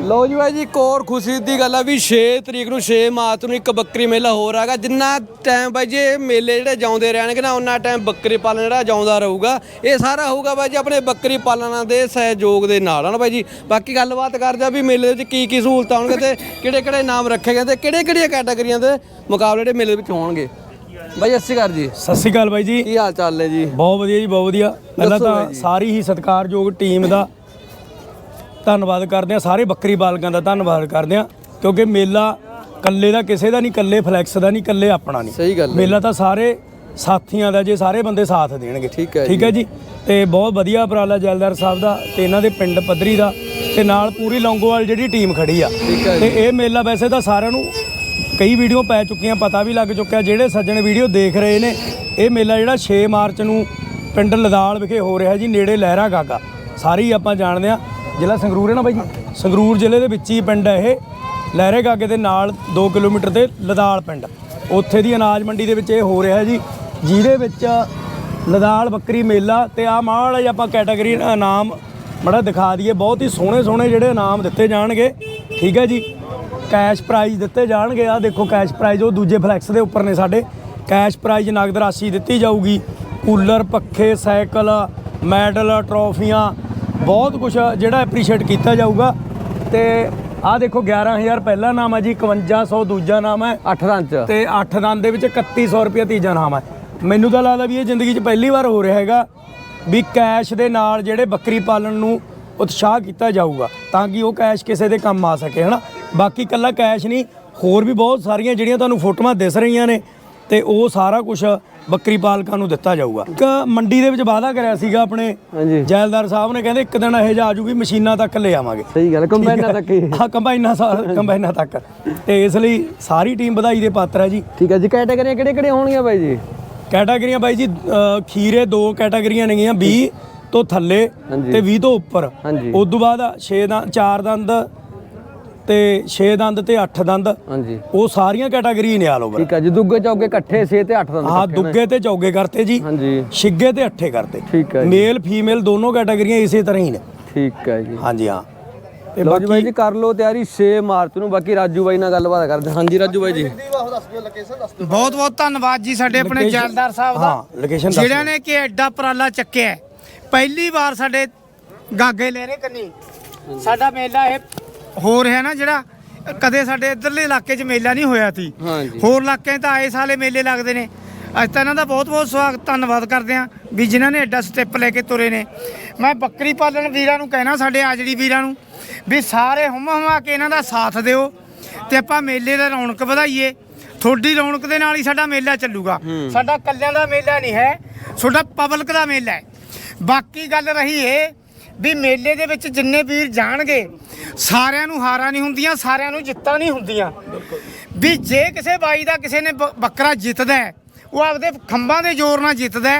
ਲੋ ਜੀ ਬਾਈ ਜੀ ਇੱਕ ਹੋਰ ਖੁਸ਼ੀ ਦੀ ਗੱਲ ਆ ਵੀ 6 ਤਰੀਕ ਨੂੰ 6 ਮਾਰਚ ਨੂੰ ਇੱਕ ਬੱਕਰੀ ਮੇਲਾ ਹੋਰ ਆਗਾ ਜਿੰਨਾ ਟਾਈਮ ਬਾਈ ਜੀ ਇਹ ਮੇਲੇ ਜਿਹੜੇ ਜਾਉਂਦੇ ਰਹਿਣਗੇ ਨਾ ਉਹਨਾਂ ਟਾਈਮ ਬੱਕਰੀ ਪਾਲਣ ਜਿਹੜਾ ਜਾਉਂਦਾ ਰਹੂਗਾ। ਇਹ ਸਾਰਾ ਹੋਊਗਾ ਬਾਈ ਜੀ ਆਪਣੇ ਬੱਕਰੀ ਪਾਲਣਾ ਦੇ ਸਹਿਯੋਗ ਦੇ ਨਾਲ ਹਨ ਬਾਈ ਜੀ? ਬਾਕੀ ਗੱਲਬਾਤ ਕਰਦੇ ਆ ਵੀ ਮੇਲੇ ਵਿੱਚ ਕੀ ਕੀ ਸਹੂਲਤਾਂ ਹੋਣਗੇ ਤੇ ਕਿਹੜੇ ਕਿਹੜੇ ਨਾਮ ਰੱਖੇ ਗਏ ਤੇ ਕਿਹੜੇ ਕਿਹੜੀਆਂ ਕੈਟਾਗਰੀਆਂ ਦੇ ਮੁਕਾਬਲੇ ਜਿਹੜੇ ਮੇਲੇ ਵਿੱਚ ਹੋਣਗੇ? ਬਾਈ ਅੱਸੀ ਕਰ ਜੀ। ਸਤਿ ਸ਼੍ਰੀ ਅਕਾਲ ਬਾਈ ਜੀ। ਕੀ ਹਾਲ ਚਾਲ ਹੈ ਜੀ? ਬਹੁਤ ਵਧੀਆ ਜੀ ਬਹੁਤ ਵਧੀਆ। ਪਹਿਲਾਂ ਤਾਂ। ਸਾਰੀ ਹੀ ਸਤਿਕਾਰਯੋਗ ਟੀਮ ਦਾ ਧੰਨਵਾਦ ਕਰਦੇ ਆ ਸਾਰੇ ਬੱਕਰੀ ਬਾਲਕਾਂ ਦਾ ਧੰਨਵਾਦ ਕਰਦੇ ਆ ਕਿਉਂਕਿ ਮੇਲਾ ਕੱਲੇ ਦਾ ਕਿਸੇ ਦਾ ਨਹੀਂ ਕੱਲੇ ਫਲੈਕਸ ਦਾ ਨਹੀਂ ਕੱਲੇ ਆਪਣਾ ਨਹੀਂ। ਸਹੀ ਗੱਲ ਹੈ। ਮੇਲਾ ਤਾਂ ਸਾਰੇ ਸਾਥੀਆਂ ਦਾ ਜੇ ਸਾਰੇ ਬੰਦੇ ਸਾਥ ਦੇਣਗੇ। ਠੀਕ ਹੈ ਠੀਕ ਹੈ ਜੀ। ਤੇ ਬਹੁਤ ਵਧੀਆ ਉਪਰਾਲਾ ਜੈਲਦਾਰ ਸਾਹਿਬ ਦਾ ਤੇ ਇਹਨਾਂ ਦੇ ਪਿੰਡ ਪੱਧਰੀ ਦਾ ਤੇ ਨਾਲ ਪੂਰੀ ਲੌਂਗੋਵਾਲ ਜਿਹੜੀ ਟੀਮ ਖੜੀ ਆ। ਠੀਕ ਹੈ ਤੇ ਇਹ ਮੇਲਾ ਵੈਸੇ ਤਾਂ ਸਾਰਿਆਂ ਨੂੰ ਕਈ ਵੀਡੀਓ ਪੈ ਚੁੱਕੀਆਂ ਪਤਾ ਵੀ ਲੱਗ ਚੁੱਕਿਆ ਜਿਹੜੇ ਸੱਜਣ ਵੀਡੀਓ ਦੇਖ ਰਹੇ ਨੇ ਇਹ ਮੇਲਾ ਜਿਹੜਾ 6 ਮਾਰਚ ਨੂੰ ਪਿੰਡ ਲਦਾਲ ਵਿਖੇ ਹੋ ਰਿਹਾ ਜੀ ਨੇੜੇ ਲਹਿਰਾ ਗਾਗਾ। ਸਾਰੀ ਆਪਾਂ ਜਾਣਦੇ ਆ ਜ਼ਿਲ੍ਹਾ ਸੰਗਰੂਰ ਹੈ ਨਾ ਬਾਈ ਜੀ? ਸੰਗਰੂਰ ਜ਼ਿਲ੍ਹੇ ਦੇ ਵਿੱਚ ਹੀ ਪਿੰਡ ਹੈ ਇਹ। ਲਹਿਰੇ ਗਾਗੇ ਦੇ ਨਾਲ 2 ਕਿਲੋਮੀਟਰ ਤੇ ਲਦਾਲ ਪਿੰਡ। ਉੱਥੇ ਦੀ ਅਨਾਜ ਮੰਡੀ ਦੇ ਵਿੱਚ ਇਹ ਹੋ ਰਿਹਾ ਜੀ, ਜਿਹਦੇ ਵਿੱਚ ਲਦਾਲ, ਬੱਕਰੀ, ਮੇਲਾ ਤੇ ਆ ਮਾੜਾ ਜਿਹਾ ਆਪਾਂ ਕੈਟਾਗਰੀ ਇਨਾਮ ਮੜਾ ਦਿਖਾ ਦਈਏ। ਬਹੁਤ ਹੀ ਸੋਹਣੇ ਸੋਹਣੇ ਜਿਹੜੇ ਇਨਾਮ ਦਿੱਤੇ ਜਾਣਗੇ। ਠੀਕ ਹੈ ਜੀ? ਕੈਸ਼ ਪ੍ਰਾਈਜ਼ ਦਿੱਤੇ ਜਾਣਗੇ। ਆ ਦੇਖੋ ਕੈਸ਼ ਪ੍ਰਾਈਜ਼ ਉਹ ਦੂਜੇ ਫਲੈਕਸ ਦੇ ਉੱਪਰ ਨੇ ਸਾਡੇ। ਕੈਸ਼ ਪ੍ਰਾਈਜ਼ ਨਗਦ ਰਾਸ਼ੀ ਦਿੱਤੀ ਜਾਊਗੀ। ਕੂਲਰ, ਪੱਖੇ, ਸਾਈਕਲ, ਮੈਡਲ ਟਰੋਫੀਆਂ ਬਹੁਤ ਕੁਝ ਜਿਹੜਾ ਐਪਰੀਸ਼ੀਏਟ ਕੀਤਾ ਜਾਊਗਾ। ਤੇ ਆ ਦੇਖੋ 11000 ਪਹਿਲਾ ਨਾਮ ਹੈ ਜੀ 5100 ਦੂਜਾ ਨਾਮ ਹੈ। 8 ਰਨ ਚ। ਤੇ 8 ਦੰਦ ਦੇ ਵਿੱਚ 3100 ਰੁਪਏ ਤੀਜਾ ਨਾਮ ਹੈ। ਮੈਨੂੰ ਤਾਂ ਲੱਗਦਾ ਵੀ ਇਹ ਜ਼ਿੰਦਗੀ 'ਚ ਪਹਿਲੀ ਵਾਰ ਹੋ ਰਿਹਾ ਹੈਗਾ ਵੀ ਕੈਸ਼ ਦੇ ਨਾਲ ਜਿਹੜੇ ਬੱਕਰੀ ਪਾਲਣ ਨੂੰ ਉਤਸ਼ਾਹ ਕੀਤਾ ਜਾਊਗਾ ਤਾਂ ਕਿ ਉਹ ਕੈਸ਼ ਕਿਸੇ ਦੇ ਕੰਮ ਆ ਸਕੇ ਹਨਾ? ਬਾਕੀ ਕੱਲਾ ਕੈਸ਼ ਨਹੀਂ ਹੋਰ ਵੀ ਬਹੁਤ ਸਾਰੀਆਂ ਜਿਹੜੀਆਂ ਤੁਹਾਨੂੰ ਫੋਟੋਆਂ ਦਿਸ ਰਹੀਆਂ ਨੇ ਤੇ ਉਹ ਸਾਰਾ ਕੁਝ ਬੱਕਰੀ ਪਾਲਕਾਂ ਨੂੰ ਦਿੱਤਾ ਜਾਊਗਾ। ਇੱਕ ਮੰਡੀ ਦੇ ਵਿੱਚ ਵਾਅਦਾ ਕਰਿਆ ਸੀਗਾ ਆਪਣੇ ਹਾਂਜੀ। ਜੈਲਦਾਰ ਸਾਹਿਬ ਨੇ ਕਹਿੰਦੇ ਇੱਕ ਦਿਨ ਇਹ ਜਾ ਆਜੂਗੀ ਮਸ਼ੀਨਾਂ ਤੱਕ ਲੈ ਆਵਾਂਗੇ। ਸਹੀ ਗੱਲ ਕੰਬਾਈਨਾਂ ਤੱਕ ਹੀ। ਹਾਂ ਕੰਬਾਈਨਾਂ ਸਾ ਕੰਬਾਈਨਾਂ ਤੱਕ। ਤੇ ਇਸ ਲਈ ਸਾਰੀ ਟੀਮ ਵਧਾਈ ਦੇ ਪਾਤਰ ਹੈ ਜੀ। ਠੀਕ ਹੈ ਜੀ ਕੈਟਾਗਰੀਆਂ ਕਿਹੜੇ ਕਿਹੜੇ ਹੋਣਗੀਆਂ ਬਾਈ ਜੀ? ਕੈਟਾਗਰੀਆਂ ਬਾਈ ਜੀ ਖੀਰੇ ਦੋ ਕੈਟਾਗਰੀਆਂ ਨੇਗੀਆਂ 20 ਤੋਂ ਥੱਲੇ। ਤੇ 20 ਤੋਂ ਉੱਪਰ। ਉਸ ਤੋਂ ਬਾਅਦ 6 ਦੰਦ 4 ਦੰਦ ਤੇ 6 ਦੰਦ ਤੇ 8 ਦੰਦ ਹਾਂਜੀ। ਉਹ ਸਾਰੀਆਂ ਕੈਟਾਗਰੀ ਨੇ ਆਲ ਓਵਰ ਠੀਕ ਹੈ ਜੀ ਦੁੱਗੇ ਚੌਗੇ ਇਕੱਠੇ 6 ਤੇ 8 ਦਾ ਹਾਂ ਦੁੱਗੇ ਤੇ ਚੌਗੇ ਕਰਤੇ ਜੀ ਹਾਂਜੀ। ਛਿੱਗੇ ਤੇ ਅੱਠੇ ਕਰਤੇ। ਠੀਕ ਹੈ ਜੀ। ਮੇਲ ਫੀਮੇਲ ਦੋਨੋਂ ਕੈਟਾਗਰੀਆਂ ਇਸੇ ਤਰ੍ਹਾਂ ਹੀ ਨੇ। ਠੀਕ ਹੈ ਜੀ। ਹਾਂਜੀ ਹਾਂ। ਤੇ ਲੋ ਜੀ ਬਾਈ ਬਾਕੀ ਜੀ ਕਰ ਲਓ ਤਿਆਰੀ 6 ਮਾਰਚ ਨੂੰ ਬਾਕੀ ਰਾਜੂ ਬਾਈ ਨਾਲ ਗੱਲਬਾਤ ਕਰਦੇ। ਹਾਂਜੀ ਰਾਜੂ ਬਾਈ ਜੀ। ਬਹੁਤ ਬਹੁਤ ਧੰਨਵਾਦ ਜੀ ਸਾਡੇ ਆਪਣੇ ਜੈਲਦਾਰ ਸਾਹਿਬ ਦਾ। ਹਾਂ ਲੋਕੇਸ਼ਨ ਦੱਸ ਜਿਹੜਿਆਂ ਨੇ ਕਿ ਐਡਾ ਪਰਾਲਾ ਚੱਕਿਆ। ਪਹਿਲੀ ਵਾਰ ਸਾਡੇ ਗਾਗੇ ਲੈ ਰਹੇ ਕੰਨੀ। ਸਾਡਾ ਮੇਲਾ ਇਹ ਹੋ ਰਿਹਾ ਨਾ ਜਿਹੜਾ ਕਦੇ ਸਾਡੇ ਇਧਰਲੇ ਇਲਾਕੇ 'ਚ ਮੇਲਾ ਨਹੀਂ ਹੋਇਆ ਸੀ। ਹਾਂਜੀ। ਹੋਰ ਇਲਾਕਿਆਂ 'ਚ ਤਾਂ ਆਏ ਸਾਲੇ ਮੇਲੇ ਲੱਗਦੇ ਨੇ। ਅੱਜ ਤਾਂ ਇਹਨਾਂ ਦਾ ਬਹੁਤ ਬਹੁਤ ਸਵਾਗਤ ਧੰਨਵਾਦ ਕਰਦੇ ਹਾਂ ਵੀ ਜਿਨ੍ਹਾਂ ਨੇ ਐਡਾ ਸਟੈਪ ਲੈ ਕੇ ਤੁਰੇ ਨੇ। ਮੈਂ ਬੱਕਰੀ ਪਾਲਣ ਵੀਰਾਂ ਨੂੰ ਕਹਿਣਾ ਸਾਡੇ ਆਜੜੀ ਵੀਰਾਂ ਨੂੰ ਵੀ ਸਾਰੇ ਹੁਮ ਹੁਮਾ ਕੇ ਇਹਨਾਂ ਦਾ ਸਾਥ ਦਿਓ ਤੇ ਆਪਾਂ ਮੇਲੇ ਦਾ ਰੌਣਕ ਵਧਾਈਏ। ਤੁਹਾਡੀ ਰੌਣਕ ਦੇ ਨਾਲ ਹੀ ਸਾਡਾ ਮੇਲਾ ਚੱਲੂਗਾ। ਸਾਡਾ ਕੱਲਿਆਂ ਦਾ ਮੇਲਾ ਨਹੀਂ ਹੈ ਤੁਹਾਡਾ ਪਬਲਿਕ ਦਾ ਮੇਲਾ ਹੈ। ਬਾਕੀ ਗੱਲ ਰਹੀ ਇਹ ਵੀ ਮੇਲੇ ਦੇ ਵਿੱਚ ਜਿੰਨੇ ਵੀਰ ਜਾਣਗੇ ਸਾਰਿਆਂ ਨੂੰ ਹਾਰਾਂ ਨਹੀਂ ਹੁੰਦੀਆਂ ਸਾਰਿਆਂ ਨੂੰ ਜਿੱਤਾਂ ਨਹੀਂ ਹੁੰਦੀਆਂ। ਵੀ ਜੇ ਕਿਸੇ ਬਾਈ ਦਾ ਕਿਸੇ ਨੇ ਬੱਕਰਾ ਜਿੱਤਦਾ ਉਹ ਆਪਦੇ ਖੰਭਾਂ ਦੇ ਜ਼ੋਰ ਨਾਲ ਜਿੱਤਦਾ।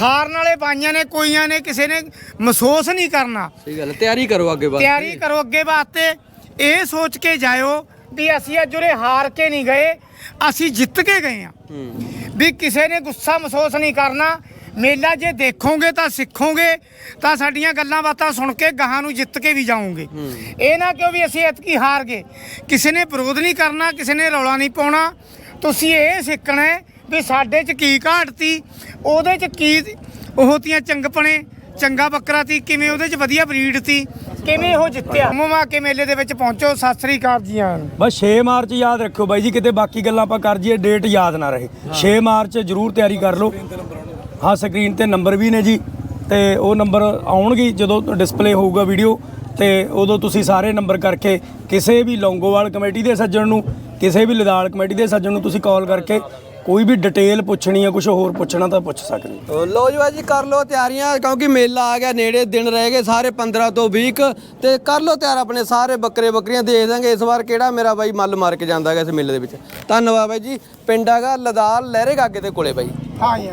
ਹਾਰਨ ਵਾਲੇ ਬਾਈਆਂ ਨੇ ਕੋਈਆਂ ਨੇ ਕਿਸੇ ਨੇ ਮਹਿਸੂਸ ਨਹੀਂ ਕਰਨਾ। ਸਹੀ ਗੱਲ ਹੈ, ਤਿਆਰੀ ਕਰੋ ਅੱਗੇ ਬਾਅਦ ਤਿਆਰੀ ਕਰੋ ਅੱਗੇ ਵਾਸਤੇ। ਇਹ ਸੋਚ ਕੇ ਜਾਇਓ ਵੀ ਅਸੀਂ ਅੱਜ ਉਰੇ ਹਾਰ ਕੇ ਨਹੀਂ ਗਏ ਅਸੀਂ ਜਿੱਤ ਕੇ ਗਏ ਆ ਹੂੰ। ਵੀ ਕਿਸੇ ਨੇ ਗੁੱਸਾ ਮਹਿਸੂਸ ਨਹੀਂ ਕਰਨਾ ਮੇਲਾ ਜੇ ਦੇਖੋਗੇ ਤਾਂ ਸਿੱਖੋਗੇ ਤਾਂ ਸਾਡੀਆਂ ਗੱਲਾਂ ਬਾਤਾਂ ਸੁਣ ਕੇ ਗਾਹਾਂ ਨੂੰ ਜਿੱਤ ਕੇ ਵੀ ਜਾਓਗੇ। ਇਹ ਨਾ ਕਿਉਂ ਵੀ ਅਸੀਂ ਇਤਕੀ ਹਾਰ ਗਏ ਕਿਸੇ ਨੇ ਵਿਰੋਧ ਨਹੀਂ ਕਰਨਾ ਕਿਸੇ ਨੇ ਰੌਲਾ ਨਹੀਂ ਪਾਉਣਾ। ਤੁਸੀਂ ਇਹ ਸਿੱਖਣਾ ਵੀ ਸਾਡੇ 'ਚ ਕੀ ਘਾਟ ਤੀ ਉਹਦੇ 'ਚ ਕੀ ਉਹ ਤੀਆਂ ਚੰਗਪਣੇ ਚੰਗਾ ਬੱਕਰਾ ਤੀ ਕਿਵੇਂ ਉਹਦੇ 'ਚ ਵਧੀਆ ਬਰੀਡ ਤੀ ਕਿਵੇਂ ਉਹ ਜਿੱਤਿਆ? ਮਮਾ ਕੇ ਮੇਲੇ ਦੇ ਵਿੱਚ ਪਹੁੰਚੋ। ਸਤਿ ਸ੍ਰੀ ਅਕਾਲ ਜੀ ਆਇਆਂ ਨੂੰ। ਬਸ 6 ਮਾਰਚ ਯਾਦ ਰੱਖਿਓ ਬਾਈ ਜੀ ਕਿਤੇ ਬਾਕੀ ਗੱਲਾਂ ਆਪਾਂ ਕਰ ਜੀਏ ਡੇਟ ਯਾਦ ਨਾ ਰਹੇ। 6 ਮਾਰਚ ਜਰੂਰ ਤਿਆਰੀ ਕਰ ਲਓ। ਹਾਂ ਸਕਰੀਨ ਤੇ ਨੰਬਰ ਵੀ ਨੇ ਜੀ ਤੇ ਉਹ ਨੰਬਰ ਆਉਣਗੇ ਜਦੋਂ ਡਿਸਪਲੇ ਹੋਊਗਾ ਵੀਡੀਓ ਤੇ ਉਦੋਂ ਤੁਸੀਂ ਸਾਰੇ ਨੰਬਰ ਕਰਕੇ ਕਿਸੇ ਵੀ ਲੌਂਗੋਵਾਲ ਕਮੇਟੀ ਦੇ ਸੱਜਣ ਨੂੰ ਕਿਸੇ ਵੀ ਲਦਾਲ ਕਮੇਟੀ ਦੇ ਸੱਜਣ ਨੂੰ ਤੁਸੀਂ ਕਾਲ ਕਰਕੇ ਕੋਈ ਵੀ ਡਿਟੇਲ ਪੁੱਛਣੀ ਹੈ ਕੁਝ ਹੋਰ ਪੁੱਛਣਾ ਤਾਂ ਪੁੱਛ ਸਕਦੇ ਹੋ। ਲੋ ਜੀ ਬਾਈ ਜੀ ਕਰ ਲਓ ਤਿਆਰੀਆਂ ਕਿਉਂਕਿ ਮੇਲਾ ਆ ਗਿਆ ਨੇੜੇ ਦਿਨ ਰਹਿ ਗਏ ਸਾਰੇ 15 ਤੋਂ 20 ਕੁ, ਤੇ ਕਰ ਲਓ ਤਿਆਰ ਆਪਣੇ ਸਾਰੇ ਬੱਕਰੇ ਬੱਕਰੀਆਂ ਦੇਖ ਦਾਂਗੇ ਇਸ ਵਾਰ ਕਿਹੜਾ ਮੇਰਾ ਬਾਈ ਮੱਲ ਮਾਰ ਕੇ ਜਾਂਦਾ ਹੈਗਾ ਇਸ ਮੇਲੇ ਦੇ ਵਿੱਚ। ਧੰਨਵਾਦ ਬਾਈ ਜੀ ਪਿੰਡ ਹੈਗਾ ਲਦਾਲ ਲਹਿਰੇ ਗਾਗੇ ਦੇ ਕੋਲੇ ਬਾਈ। ਹਾਂ ਜੀ।